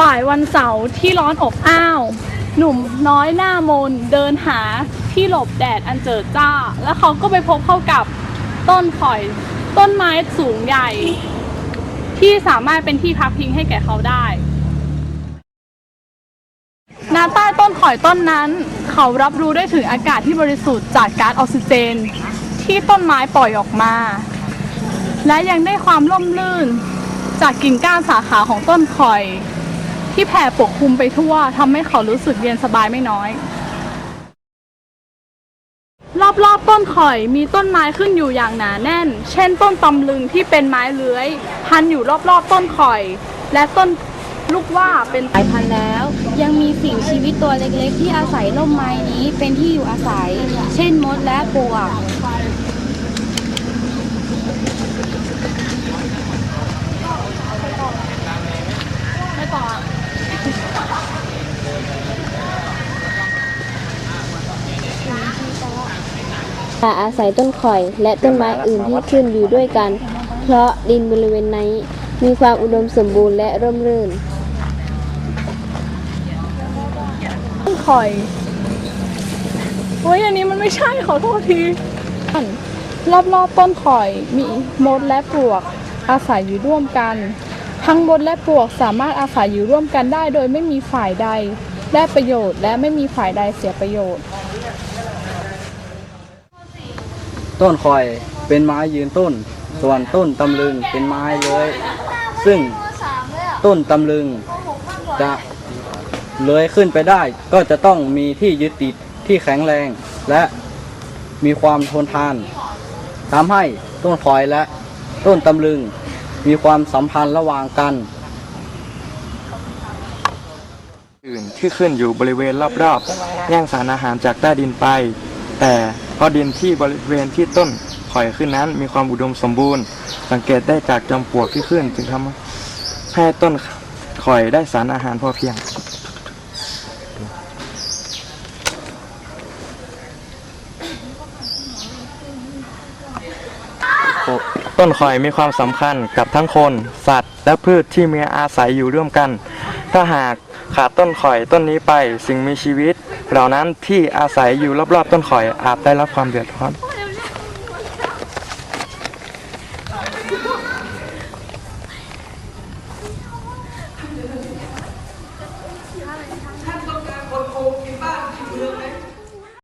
บ่ายวันเสาร์ที่ร้อนอบอ้าว หนุ่มน้อยหน้ามนเดินหาที่หลบแดดอันเจิดจ้า แล้วเขาก็ไปพบเข้ากับต้นข่อย ต้นไม้สูงใหญ่ ที่สามารถเป็นที่พักพิงให้แก่เขาได้ณใต้ต้นข่อยต้นนั้น เขารับรู้ได้ถึงอากาศที่บริสุทธิ์จากก๊าซออกซิเจน ที่ต้นไม้ปล่อยออกมา และยังได้ความร่มรื่น จากกิ่งก้านสาขาของต้นข่อย ที่แผ่ปกคลุมไปทั่วทำให้เขารู้สึกเย็นสบายไม่น้อย รอบๆต้นข่อยมีต้นไม้ขึ้นอยู่อย่างหนาแน่น เช่น ต้นตำลึงที่เป็นไม้เลื้อย พันอยู่รอบๆต้นข่อย และต้นลูกว่าเป็นสายพันธุ์แล้ว ยังมีสิ่งชีวิตตัวเล็กๆ ที่อาศัยร่มไม้นี้เป็นที่อยู่อาศัย เช่นมดและปลวก ไม่ต่ออะ แต่อาศัยต้นข่อย และต้นไม้อื่นที่ขึ้นอยู่ด้วยกัน เพราะดินบริเวณนี้มีความอุดมสมบูรณ์และร่มรื่น ต้นข่อยเฮ้ยอันนี้มันไม่ใช่ขอโทษทีรอบๆต้นข่อยมีมดและปลวก อาศัยอยู่ร่วมกัน ทั้งมดและปลวกสามารถอาศัยอยู่ร่วมกันได้ โดยไม่มีฝ่ายใดได้ประโยชน์ และไม่มีฝ่ายใดเสียประโยชน์ ต้นคอยเป็นไม้ยืนต้น ส่วนต้นตำลึงเป็นไม้เลื้อยซึ่งต้นตำลึงจะเลื้อยขึ้นไปได้ ก็จะต้องมีที่ยึดติดที่แข็งแรง และมีความทนทานทำให้ต้นคอยและต้นตำลึง มีความสัมพันธ์ระหว่างกันอื่นที่ขึ้นอยู่บริเวณรอบๆแย่งสารอาหารจากใต้ดินไป แต่ เพราะดินที่บริเวณที่ต้นข่อยขึ้นนั้น มีความอุดมสมบูรณ์ สังเกตได้จากจอมปลวกที่ขึ้น จึงทำให้ต้นข่อยได้สารอาหารพอเพียงต้นข่อยมีความสำคัญกับทั้งคน สัตว์ และพืชที่มีอาศัยอยู่ร่วมกัน ถ้าหากขาดต้นข่อยต้นนี้ไปสิ่งมีชีวิต เหล่านั้นที่อาศัยอยู่รอบๆต้นข่อยอาจได้รับความเดือดร้อน